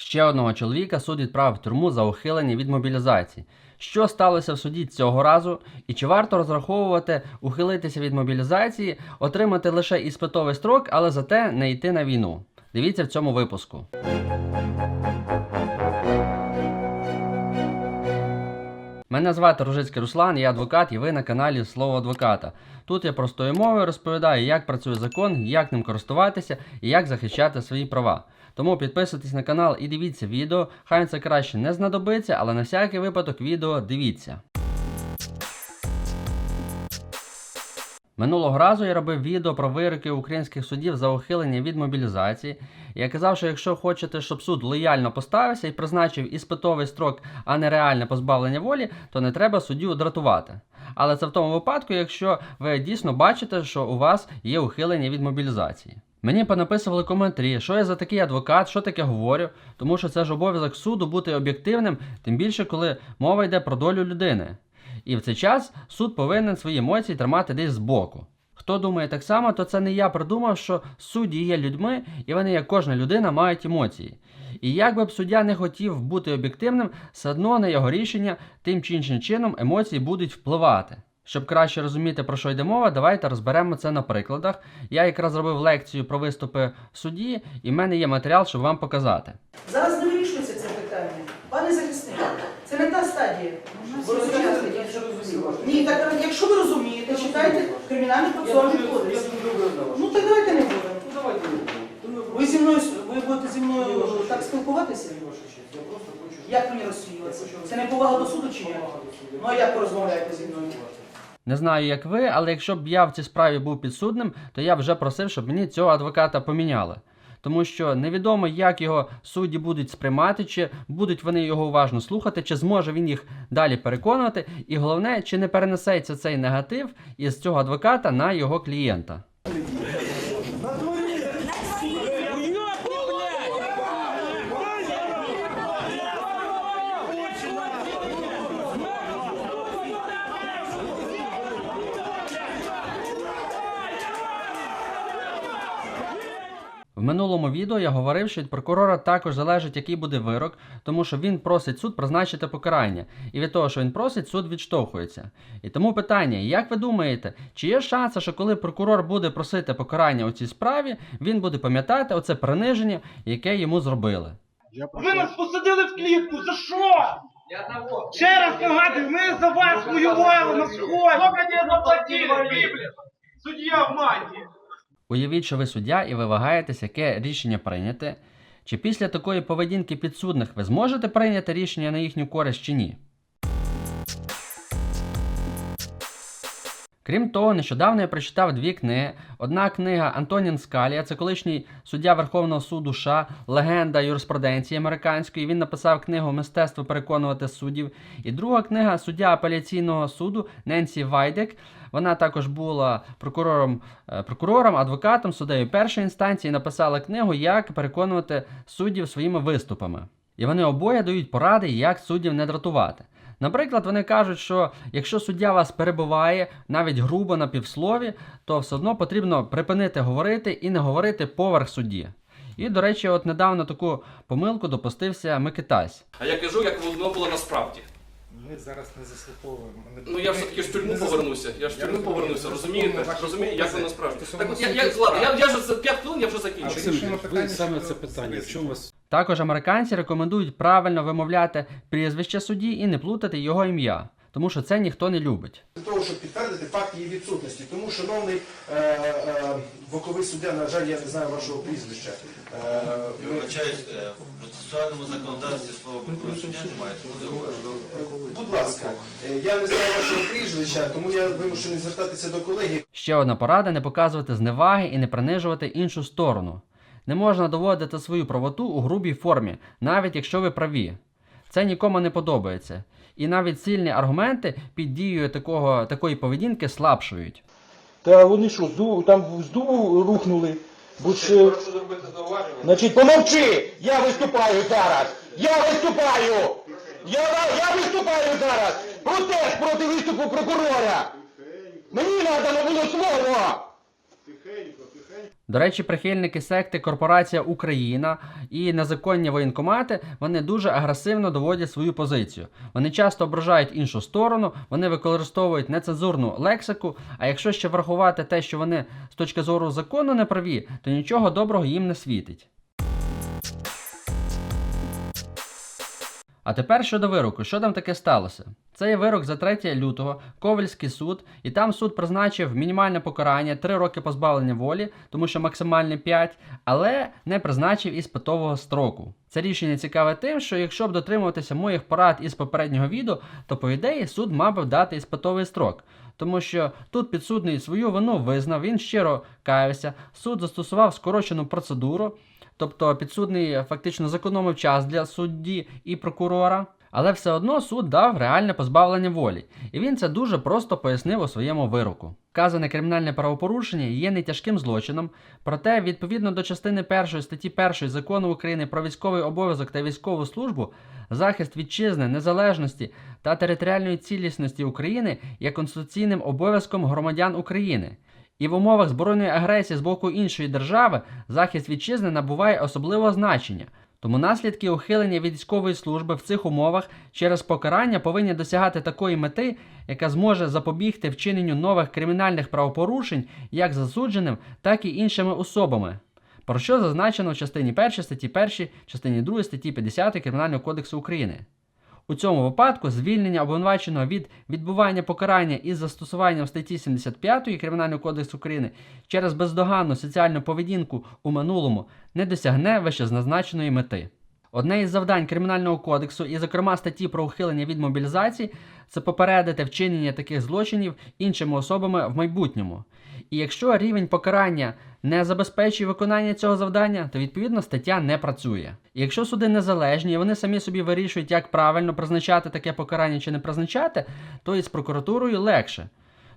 Ще одного чоловіка суд відправив в тюрму за ухилення від мобілізації. Що сталося в суді цього разу, і чи варто розраховувати ухилитися від мобілізації, отримати лише іспитовий строк, але зате не йти на війну? Дивіться в цьому випуску. Мене звати Ружицький Руслан, я адвокат, і ви на каналі Слово адвоката. Тут я простою мовою розповідаю, як працює закон, як ним користуватися і як захищати свої права. Тому підписуйтесь на канал і дивіться відео. Хай це краще не знадобиться, але на всякий випадок відео дивіться. Минулого разу я робив відео про вироки українських судів за ухилення від мобілізації. Я казав, що якщо хочете, щоб суд лояльно поставився і призначив іспитовий строк, а не реальне позбавлення волі, то не треба суддю дратувати. Але це в тому випадку, якщо ви дійсно бачите, що у вас є ухилення від мобілізації. Мені понаписували коментарі, що я за такий адвокат, що таке говорю, тому що це ж обов'язок суду бути об'єктивним, тим більше коли мова йде про долю людини. І в цей час суд повинен свої емоції тримати десь збоку. Хто думає так само, то це не я придумав, що судді є людьми, і вони, як кожна людина, мають емоції. І як би б суддя не хотів бути об'єктивним, все одно на його рішення тим чи іншим чином емоції будуть впливати. Щоб краще розуміти, про що йде мова, давайте розберемо це на прикладах. Я якраз зробив лекцію про виступи в суді, і в мене є матеріал, щоб вам показати. Зараз не вирішується це питання. Пане захисник, це не та стадія. Ви розумієте? Я вже розумію. Ні, так якщо ви розумієте, читайте кримінальний процесуальний кодекс. Ну так давайте не будемо. Ну давайте не будемо. Ви зі мною ви будете зі мною так спілкуватися? Я просто хочу, щоб- Як мені розсіюватися? Це не повага до суду чи ні? Ну а як ви розмовляєте зі мною? Не знаю, як ви, але якщо б я в цій справі був підсудним, то я вже просив, щоб мені цього адвоката поміняли. Тому що невідомо, як його судді будуть сприймати, чи будуть вони його уважно слухати, чи зможе він їх далі переконувати, і головне, чи не перенесеться цей негатив із цього адвоката на його клієнта. В минулому відео я говорив, що від прокурора також залежить, який буде вирок, тому що він просить суд призначити покарання, і від того, що він просить, суд відштовхується. І тому питання: як ви думаєте, чи є шанси, що коли прокурор буде просити покарання у цій справі, він буде пам'ятати оце приниження, яке йому зробили? Ви нас посадили в клітку, за що? Ще раз нагадую, ми за вас воювали на сході. Сколько тебе заплатили, Біблія? Суддя в маті. Уявіть, що ви суддя і ви вагаєтесь, яке рішення прийняти. Чи після такої поведінки підсудних ви зможете прийняти рішення на їхню користь чи ні? Крім того, нещодавно я прочитав дві книги. Одна книга Антонін Скалія, це колишній суддя Верховного суду США, легенда юриспруденції американської. Він написав книгу Мистецтво переконувати суддів. І друга книга суддя апеляційного суду Ненсі Вайдек. Вона також була прокурором, е, прокурором, адвокатом, суддею першої інстанції. Написала книгу, як переконувати суддів своїми виступами. І вони обоє дають поради, як суддів не дратувати. Наприклад, вони кажуть, що якщо суддя вас перебиває навіть грубо на півслові, то все одно потрібно припинити говорити і не говорити поверх судді. І, до речі, от недавно таку помилку допустився Микитась. А я кажу, як воно було насправді. Ми зараз не заслуховуємо. Ми- Ну я все-таки ж в тюрму повернуся. Я ж в Я тюрму повернуся, розумієте? Розумієте, як воно докази насправді. Так от я, я, ладно, я, я вже за 5 хвилин я вже закінчу. Максим, ви питання саме щодо це питання. В чому вас Також американці рекомендують правильно вимовляти прізвище судді і не плутати його ім'я, тому що це ніхто не любить. Для того, щоб підтвердити факт її відсутності. Тому, шановний е, е, боковий суддя, на жаль, я не знаю вашого прізвища. Е, ми- Вибачаюсь, е, в процесуальному законодавстві слово порушення немає. тому будь ласка, е, я не знаю вашого прізвища, тому я вимушений звертатися до колеги. Ще одна порада не показувати зневаги і не принижувати іншу сторону. Не можна доводити свою правоту у грубій формі, навіть якщо ви праві. Це нікому не подобається. І навіть сильні аргументи під дією такого, такої поведінки слабшують. Та вони що, з дубу, там з дубу рухнули? Бо ж, значить, помовчи! Я виступаю зараз! Я виступаю! Я, я виступаю зараз! Протест проти виступу прокурора! Мені надано було слово! До речі, прихильники секти Корпорація Україна і незаконні воєнкомати вони дуже агресивно доводять свою позицію. Вони часто ображають іншу сторону, вони використовують нецензурну лексику. А якщо ще врахувати те, що вони з точки зору закону не праві, то нічого доброго їм не світить. А тепер щодо вироку, що там таке сталося? Це є вирок за 3 лютого, Ковальський суд, і там суд призначив мінімальне покарання 3 роки позбавлення волі, тому що максимальне 5, але не призначив і спитового строку. Це рішення цікаве тим, що якщо б дотримуватися моїх порад із попереднього відео, то по ідеї суд мав би дати іспитовий строк. Тому що тут підсудний свою вину визнав, він щиро каявся, суд застосував скорочену процедуру, тобто підсудний фактично зекономив час для судді і прокурора. Але все одно суд дав реальне позбавлення волі, і він це дуже просто пояснив у своєму вироку. Вказане кримінальне правопорушення є не тяжким злочином, проте, відповідно до частини 1 статті 1 закону України про військовий обов'язок та військову службу, захист вітчизни, незалежності та територіальної цілісності України є конституційним обов'язком громадян України. І в умовах збройної агресії з боку іншої держави захист вітчизни набуває особливого значення. Тому наслідки ухилення військової служби в цих умовах через покарання повинні досягати такої мети, яка зможе запобігти вчиненню нових кримінальних правопорушень як засудженим, так і іншими особами. Про що зазначено в частині 1 статті 1, частині 2 статті 50 Кримінального кодексу України. У цьому випадку звільнення обвинуваченого від відбування покарання із застосуванням статті 75 Кримінального кодексу України через бездоганну соціальну поведінку у минулому не досягне вищезазначеної мети. Одне із завдань Кримінального кодексу, і, зокрема, статті про ухилення від мобілізації, це попередити вчинення таких злочинів іншими особами в майбутньому. І якщо рівень покарання не забезпечує виконання цього завдання, то відповідно стаття не працює. І якщо суди незалежні, і вони самі собі вирішують, як правильно призначати таке покарання чи не призначати, то і з прокуратурою легше.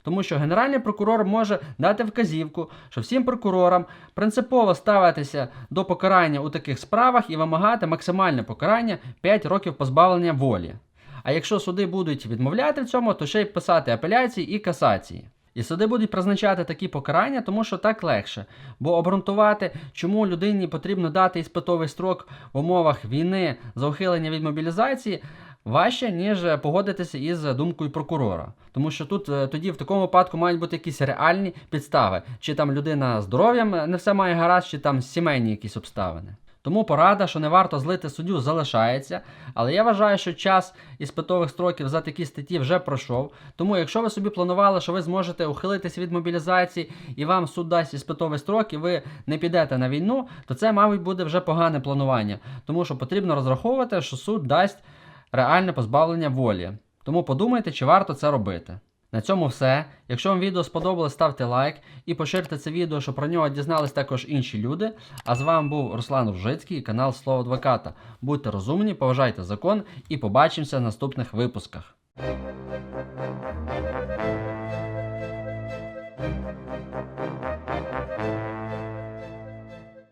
Тому що Генеральний прокурор може дати вказівку, що всім прокурорам принципово ставитися до покарання у таких справах і вимагати максимальне покарання 5 років позбавлення волі. А якщо суди будуть відмовляти в цьому, то ще й писати апеляції і касації. І суди будуть призначати такі покарання, тому що так легше. Бо обґрунтувати, чому людині потрібно дати іспитовий строк в умовах війни за ухилення від мобілізації, важче, ніж погодитися із думкою прокурора. Тому що тут е, тоді в такому випадку мають бути якісь реальні підстави, чи там людина здоров'ям не все має гаразд, чи там сімейні якісь обставини. Тому порада, що не варто злити суддю, залишається. Але я вважаю, що час іспитових строків за такі статті вже пройшов. Тому, якщо ви собі планували, що ви зможете ухилитися від мобілізації і вам суд дасть іспитовий строк, і ви не підете на війну, то це, мабуть, буде вже погане планування. Тому що потрібно розраховувати, що суд дасть реальне позбавлення волі. Тому подумайте, чи варто це робити. На цьому все. Якщо вам відео сподобалось, ставте лайк і поширте це відео, щоб про нього дізнались також інші люди. А з вами був Руслан Ружицький і канал Слово Адвоката. Будьте розумні, поважайте закон і побачимося в наступних випусках.